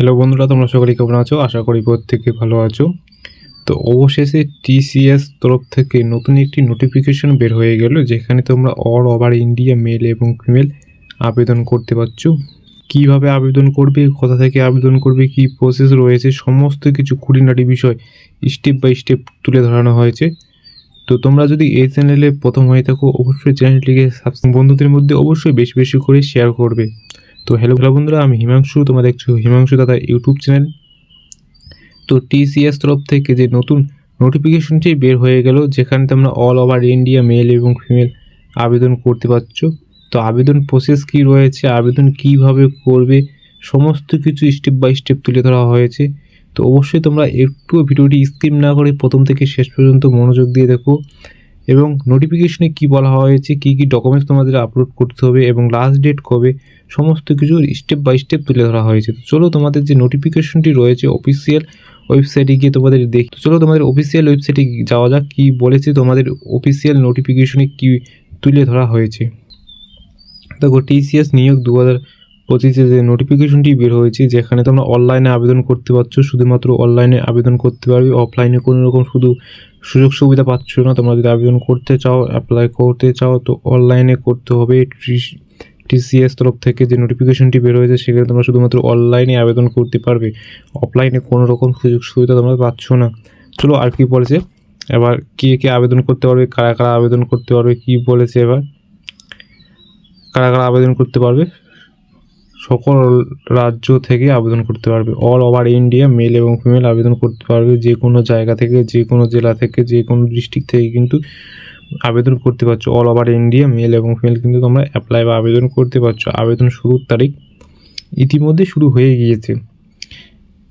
Hello বন্ধুরা, তোমরা সকলে কেমন আছো? আশা করি প্রত্যেকে ভালো আছো। তো অবশেষে টিসিএস তরফ থেকে নতুন একটি নোটিফিকেশন বের হয়ে গেল, যেখানে তোমরা অল ওভার ইন্ডিয়া মেল এবং ফিমেল আবেদন করতে পারছ। কীভাবে আবেদন করবে, কোথা থেকে আবেদন করবে, কি প্রসেস রয়েছে, সমস্ত কিছু খুঁটিনাটি বিষয় স্টেপ বাই স্টেপ তুলে ধরানো হয়েছে। তো তোমরা যদি এই চ্যানেলে প্রথম হয়ে থাকো, অবশ্যই চ্যানেলটিকে সাবস্ক্রাইব বন্ধুদের মধ্যে অবশ্যই বেশি বেশি করে শেয়ার করবে। তো হ্যালো হ্যালো বন্ধুরা, আমি হিমাংশু, তোমরা দেখছ হিমাংশু দাদা ইউটিউব চ্যানেল তো টিসিএস তরফ থেকে যে নতুন নোটিফিকেশনটি বের হয়ে গেল, যেখানে তোমরা অল ওভার ইন্ডিয়া মেল এবং ফিমেল আবেদন করতে পারছ। তো আবেদন প্রসেস কী রয়েছে, আবেদন কীভাবে করবে, সমস্ত কিছু স্টেপ বাই স্টেপ তুলে ধরা হয়েছে। তো অবশ্যই তোমরা একটু ভিডিওটি স্কিপ না করে প্রথম থেকে শেষ পর্যন্ত মনোযোগ দিয়ে দেখো। এবং নোটিফিকেশনে কি বলা হয়েছে, কি কি ডকুমেন্টস তোমাদের আপলোড করতে হবে এবং লাস্ট ডেট কবে, সমস্ত কিছু স্টেপ বাই স্টেপ তুলে ধরা হয়েছে। তো চলো তোমাদের যে নোটিফিকেশনটি রয়েছে অফিসিয়াল ওয়েবসাইটে গিয়ে তোমাদের দেখ চলো তোমাদের অফিসিয়াল ওয়েবসাইটে যাওয়া যাক, কী বলেছে তোমাদের অফিসিয়াল নোটিফিকেশনে কি তুলে ধরা হয়েছে। দেখো টিসিএস নিয়োগ দু হাজার পঁচিশে যে নোটিফিকেশনটি বের হয়েছে, যেখানে তোমরা অনলাইনে আবেদন করতে পারছ, শুধুমাত্র অনলাইনে আবেদন করতে পারবে অফলাইনে কোনো রকম শুধু সুযোগ সুবিধা পাচ্ছ না, তোমরা যদি আবেদন করতে চাও অ্যাপ্লাই করতে চাও, তো অনলাইনে করতে হবে। টিসিএস তরফ থেকে যে নোটিফিকেশনটি বের হয়েছে, সেখানে তোমরা শুধুমাত্র অনলাইনে আবেদন করতে পারবে। অফলাইনে কোনো রকম সুযোগ সুবিধা তোমরা পাচ্ছ না। চলো আর কি বলেছে? এবার কে কে আবেদন করতে পারবে, কারা কারা আবেদন করতে পারবে, কি বলেছে এবার? কারা কারা আবেদন করতে পারবে? সকল রাজ্য থেকে আবেদন করতে পারবে। অল ওভার ইন্ডিয়া মেল এবং ফিমেল আবেদন করতে পারবে যে কোনো জায়গা থেকে, যে কোনো জেলা থেকে, যে কোনো ডিস্ট্রিক্ট থেকে কিন্তু আবেদন করতে পারছ। অল ওভার ইন্ডিয়া মেল এবং ফিমেল কিন্তু তোমরা অ্যাপ্লাই বা আবেদন করতে পারছ। আবেদন শুরুর তারিখ ইতিমধ্যে শুরু হয়ে গিয়েছে।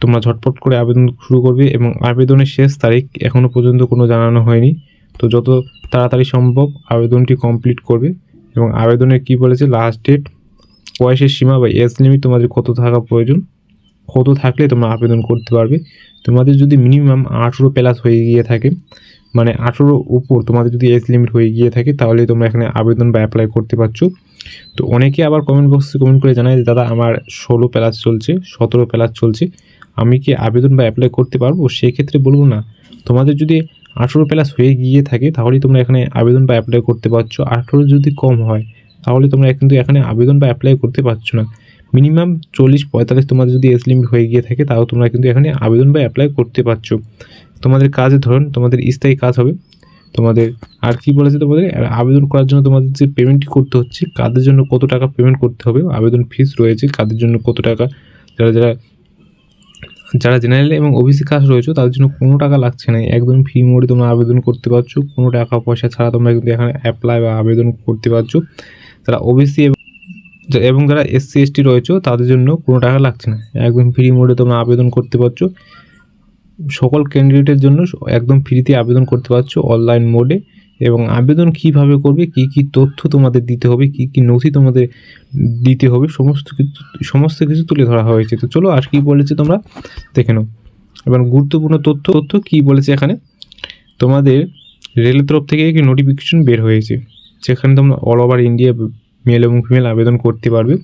তোমরা ঝটপট করে আবেদন শুরু করবে এবং আবেদনের শেষ তারিখ এখনও পর্যন্ত কোনো জানানো হয়নি। তো যত তাড়াতাড়ি সম্ভব আবেদনটি কমপ্লিট করবে এবং আবেদনের কি বলেছে লাস্ট ডেট বয়সের সীমা বা এজ লিমিট তোমাদের কত থাকা প্রয়োজন? কত থাকলে তোমরা আবেদন করতে পারবে? তোমাদের যদি মিনিমাম আঠেরো প্লাস হয়ে গিয়ে থাকে মানে আঠেরো উপর তোমাদের যদি এজ লিমিট হয়ে গিয়ে থাকে, তাহলে তোমরা এখানে আবেদন বা অ্যাপ্লাই করতে পারছ। তো অনেকে আবার কমেন্ট বক্সে কমেন্ট করে জানায় যে, দাদা, আমার ষোলো প্লাস চলছে, সতেরো প্লাস চলছে, আমি কি আবেদন বা অ্যাপ্লাই করতে পারব? সেক্ষেত্রে বলব না। তোমাদের যদি আঠেরো প্লাস হয়ে গিয়ে থাকে, তাহলেই তোমরা এখানে আবেদন বা অ্যাপ্লাই করতে পারছ। আঠেরো যদি কম হয় তাহলে তোমরা কিন্তু এখানে আবেদন বা অ্যাপ্লাই করতে পারছ না। মিনিমাম চল্লিশ পঁয়তাল্লিশ তোমাদের যদি এজ লিমিট হয়ে গিয়ে থাকে, তাও তোমরা কিন্তু এখানে আবেদন বা অ্যাপ্লাই করতে পারছ। তোমাদের কাজের ধরুন, তোমাদের স্থায়ী কাজ হবে। তোমাদের আর কি বলেছে তোমাদের? আবেদন করার জন্য তোমাদের যে পেমেন্টটি করতে হচ্ছে, কাদের জন্য কত টাকা পেমেন্ট করতে হবে, আবেদন ফিস রয়েছে, কাদের জন্য কত টাকা, যারা যারা যারা জেনারেল এবং ওবিসি কাজ রয়েছে, তাদের জন্য কোনো টাকা লাগছে না। একদম ফ্রি মোডে তোমরা আবেদন করতে পারছ, কোনো টাকা পয়সা ছাড়া তোমরা কিন্তু এখানে অ্যাপ্লাই বা আবেদন করতে পারছ। যারা ওবিসি এবং যারা এসসি এসটি রয়েছে, তাদের জন্য কোনো টাকা লাগছে না। একদম ফ্রি মোডে তোমরা আবেদন করতে পারছ। সকল ক্যান্ডিডেটের জন্য একদম ফ্রিতে আবেদন করতে পারছ অনলাইন মোডে এবং আবেদন কীভাবে করবে, কি কি তথ্য তোমাদের দিতে হবে, কি কি নথি তোমাদের দিতে হবে, সমস্ত কিছু সমস্ত কিছু তুলে ধরা হয়েছে। তো চলো আর কি বলেছে তোমরা? দেখে নাও। এবার গুরুত্বপূর্ণ তথ্য তথ্য কী বলেছে এখানে? তোমাদের রেলের তরফ থেকে একটি নোটিফিকেশন বের হয়েছে। যেখানে তোমরা অল ওভার ইন্ডিয়া মেল এবং ফিমেল আবেদন করতে পারবে।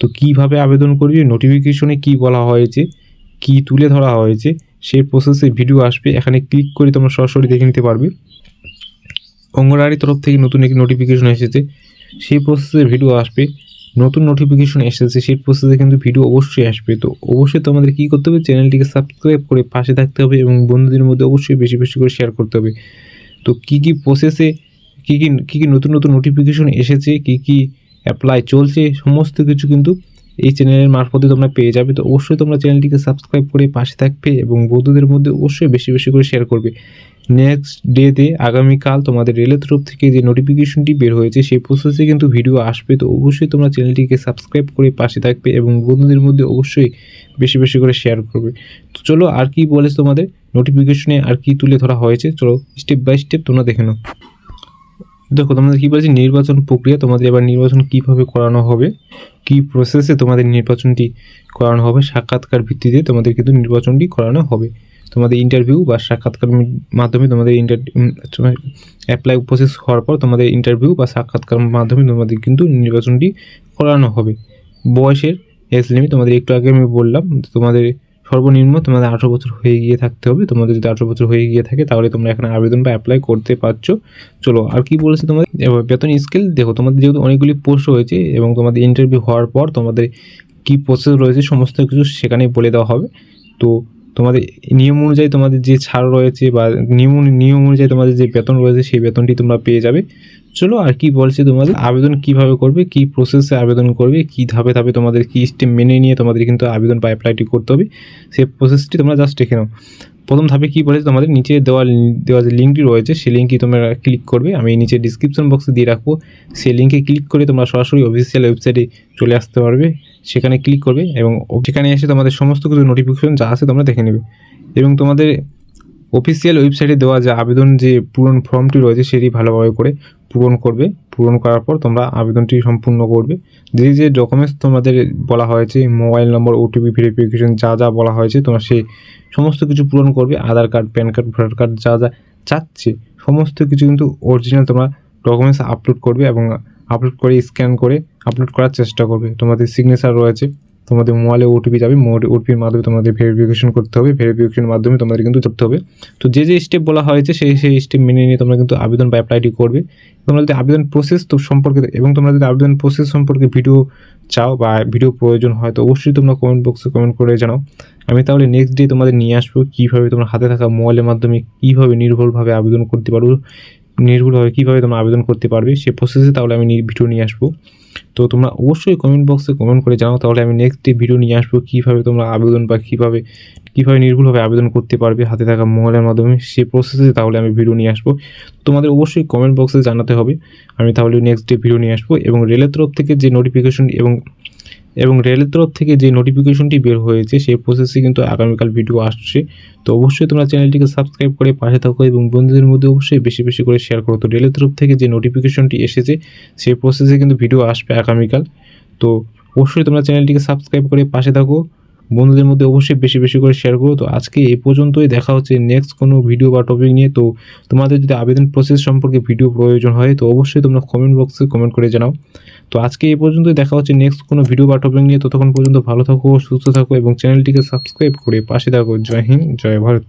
তো কীভাবে আবেদন করবে নোটিফিকেশনে কি বলা হয়েছে, কি তুলে ধরা হয়েছে, সেই প্রসেসে ভিডিও আসবে। এখানে ক্লিক করে তোমরা সরাসরি দেখে নিতে পারবে। অঙ্গনওয়াড়ি তরফ থেকে নতুন একটি নোটিফিকেশন এসেছে। সেই প্রসেসে ভিডিও আসবে। নতুন নোটিফিকেশন এসেছে। সেই প্রসেসে কিন্তু ভিডিও অবশ্যই আসবে। তো অবশ্যই তোমাদের কী করতে হবে? চ্যানেলটিকে সাবস্ক্রাইব করে পাশে থাকতে হবে এবং বন্ধুদের মধ্যে অবশ্যই বেশি বেশি করে শেয়ার করতে হবে। তো কী কী প্রসেসে কী কী কী কী নতুন নতুন নোটিফিকেশন এসেছে, কী কী অ্যাপ্লাই চলছে, সমস্ত কিছু কিন্তু এই চ্যানেলের মারফতে তোমরা পেয়ে যাবে। তো অবশ্যই তোমরা চ্যানেলটিকে সাবস্ক্রাইব করে পাশে থাকবে এবং বন্ধুদের মধ্যে অবশ্যই বেশি বেশি করে শেয়ার করবে। নেক্সট ডেতে আগামীকাল তোমাদের রেলের তরফ থেকে যে নোটিফিকেশনটি বের হয়েছে, সেই প্রসেসে কিন্তু ভিডিও আসবে। তো অবশ্যই তোমরা চ্যানেলটিকে সাবস্ক্রাইব করে পাশে থাকবে এবং বন্ধুদের মধ্যে অবশ্যই বেশি বেশি করে শেয়ার করবে। তো চলো, আর কি বলেছে তোমাদের? নোটিফিকেশনে আর কি তুলে ধরা হয়েছে? চলো স্টেপ বাই স্টেপ তোমরা দেখে নাও। দেখো, তোমাদের কী বলছে? নির্বাচন প্রক্রিয়া, তোমাদের এবার নির্বাচন কীভাবে করানো হবে? কি প্রসেসে তোমাদের নির্বাচনটি করানো হবে? সাক্ষাৎকার ভিত্তিতে তোমাদের কিন্তু নির্বাচনটি করানো হবে। তোমাদের ইন্টারভিউ বা সাক্ষাৎকার মাধ্যমে তোমাদের ইন্টার অ্যাপ্লাই প্রসেস হওয়ার পর তোমাদের ইন্টারভিউ বা সাক্ষাৎকার মাধ্যমে তোমাদের কিন্তু নির্বাচনটি করানো হবে। বয়সের এজ লিমিট তোমাদের একটু আগে আমি বললাম, তোমাদের সর্বনিম্ন তোমাদের আঠেরো বছর হয়ে গিয়ে থাকতে হবে। তোমাদের যদি আঠেরো বছর হয়ে গিয়ে থাকে, তাহলে তোমরা এখানে আবেদন বা অ্যাপ্লাই করতে পারছ। চলো, আর কি বলেছে তোমাদের? বেতন স্কেল দেখো, তোমাদের যেহেতু অনেকগুলি পোস্ট রয়েছে এবং তোমাদের ইন্টারভিউ হওয়ার পর তোমাদের কী প্রসেস রয়েছে, সমস্ত কিছু সেখানেই বলে দেওয়া হবে। তো তোমাদের নিয়ম অনুযায়ী তোমাদের যে ছাড় রয়েছে বা নিয়ম নিয়ম অনুযায়ী তোমাদের যে বেতন রয়েছে সেই বেতনটি তোমরা পেয়ে যাবে। চলো আর কি বলছে তোমাদের? আবেদন কীভাবে করবে? কি প্রসেসে আবেদন করবে? কি ধাপে ধাপে তোমাদের, কি স্টেপ মেনে নিয়ে তোমাদের কিন্তু আবেদন বা অ্যাপ্লাইটি করতে হবে? সেই প্রসেসটি তোমরা জাস্ট দেখে নাও। প্রথম ধাপে কী বলেছে? তোমাদের নিচে দেওয়া দেওয়া যে লিঙ্কটি রয়েছে, সেই লিঙ্কটি তোমরা ক্লিক করবে। আমি নিচে ডিসক্রিপশন বক্সে দিয়ে রাখব। সেই লিঙ্কে ক্লিক করে তোমরা সরাসরি অফিসিয়াল ওয়েবসাইটে চলে আসতে পারবে। সেখানে ক্লিক করবে এবং সেখানে এসে তোমাদের সমস্ত কিছু নোটিফিকেশন যা আছে তোমরা দেখে নেবে। এবং তোমাদের অফিসিয়াল ওয়েবসাইটে দেওয়া যে আবেদন যে পূরণ ফর্মটি রয়েছে, সেটি ভালোভাবে করে পূরণ করবে। পূরণ করার পর তোমরা আবেদনটি সম্পূর্ণ করবে। যে যে ডকুমেন্টস তোমাদের বলা হয়েছে মোবাইল নম্বর ওটিপি ভেরিফিকেশন যা যা বলা হয়েছে, তোমরা সেই সমস্ত কিছু পূরণ করবে। Aadhaar card PAN card voter card যা যা চাচ্ছে, সমস্ত কিছু কিন্তু অরিজিনাল তোমরা ডকুমেন্টস আপলোড করবে এবং আপলোড করে স্ক্যান করে আপলোড করার চেষ্টা করবে। তোমাদের সিগনেচার রয়েছে। তোমাদের মোবাইলে ওটিপি যাবে ওটিপির মাধ্যমে তোমাদের ভেরিফিকেশন করতে হবে ভেরিফিকেশনের মাধ্যমে তোমাদের কিন্তু করতে হবে। তো যে যে স্টেপ বলা হয়েছে, সেই সেই স্টেপ মেনে নিয়ে তোমরা কিন্তু আবেদন বা অ্যাপ্লাইটি করবে। তোমরা যদি আবেদন প্রসেস তো সম্পর্কে, এবং তোমরা যদি আবেদন প্রসেস সম্পর্কে ভিডিও চাও বা ভিডিও প্রয়োজন হয়, তো অবশ্যই তোমরা কমেন্ট বক্সে কমেন্ট করে জানাও। আমি তাহলে নেক্সট ডে তোমাদের নিয়ে আসব, কীভাবে তোমরা হাতে থাকা মোবাইলের মাধ্যমে কীভাবে নির্ভরভাবে আবেদন করতে পারব নির্ভুলভাবে কীভাবে তোমরা আবেদন করতে পারবে, সে প্রসেসে তাহলে আমি ভিডিও নিয়ে আসব। তো তোমরা অবশ্যই কমেন্ট বক্সে কমেন্ট করে জানাও, তাহলে আমি নেক্সট ডে ভিডিও নিয়ে আসব কীভাবে তোমরা আবেদন বা কীভাবে কীভাবে নির্ভুলভাবে আবেদন করতে পারবে হাতে থাকা মোবাইলের মাধ্যমে সেই প্রসেসে তাহলে আমি ভিডিও নিয়ে আসব। তোমাদের অবশ্যই কমেন্ট বক্সে জানাতে হবে। আমি তাহলে নেক্সট ডে ভিডিও নিয়ে আসব এবং রেলের তরফ থেকে যে নোটিফিকেশন এবং এবং রেলের তরফ থেকে যে নোটিফিকেশনটি বের হয়েছে, সেই প্রসেসে কিন্তু আগামীকাল ভিডিও আসছে। তো অবশ্যই তোমরা চ্যানেলটিকে সাবস্ক্রাইব করে পাশে থাকো এবং বন্ধুদের মধ্যে অবশ্যই বেশি বেশি করে শেয়ার করো। তো রেলের তরফ থেকে যে নোটিফিকেশনটি এসেছে, সেই প্রসেসে কিন্তু ভিডিও আসবে আগামীকাল। তো অবশ্যই তোমরা চ্যানেলটিকে সাবস্ক্রাইব করে পাশে থাকো। বন্ধুদের মধ্যে অবশ্যই বেশি বেশি করে শেয়ার করো। তো আজকে এ পর্যন্তই, দেখা হচ্ছে নেক্সট কোনো ভিডিও বা টপিক নিয়ে। তো তোমাদের যদি আবেদন প্রসেস সম্পর্কে ভিডিও প্রয়োজন হয়, তো অবশ্যই তোমরা কমেন্ট বক্সে কমেন্ট করে জানাও। তো আজকে এই পর্যন্তই, দেখা হচ্ছে নেক্সট কোনো ভিডিও বা টপিক নিয়ে। ততক্ষণ পর্যন্ত ভালো থাকো, সুস্থ থাকো এবং চ্যানেলটিকে সাবস্ক্রাইব করে পাশে থাকো। জয় হিন্দ, জয় ভারত।